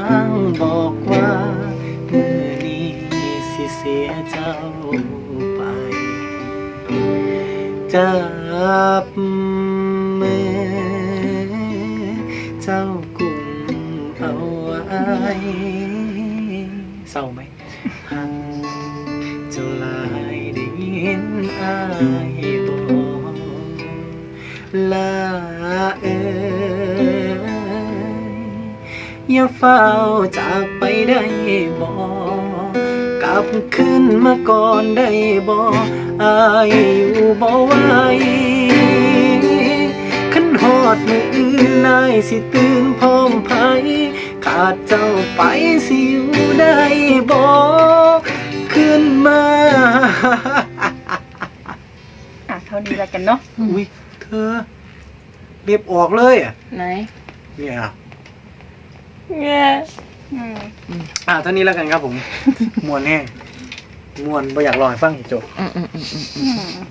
างบอกว่ามือนี้สิเสียเจ้าไปจับมือเจ้ากุมเอาไว้เศร้าไหมหักเจ้าลายได้ยินอายบอกลาเอ อย่าเฝ้าจากไปได้บ่กลับขึ้นมาก่อนได้บ่อายอยู่บ่ไหวขันหอดมืออื่นนายสิตื่นพร้อมไผขาดเจ้าไปสิอยู่ได้บ่ขึ้นมา อะเท่านี้แล้วกันเนาะอุ้ยเธอเรียบออกเลยอะไหน เนี่ยครับ เงี้ยอืมอ่าเท่านี้แล้วกันครับผม มวนแห้งมวนไม่อยากรอให้ฟังอีกจบ อืมอืมอืม อืมอืม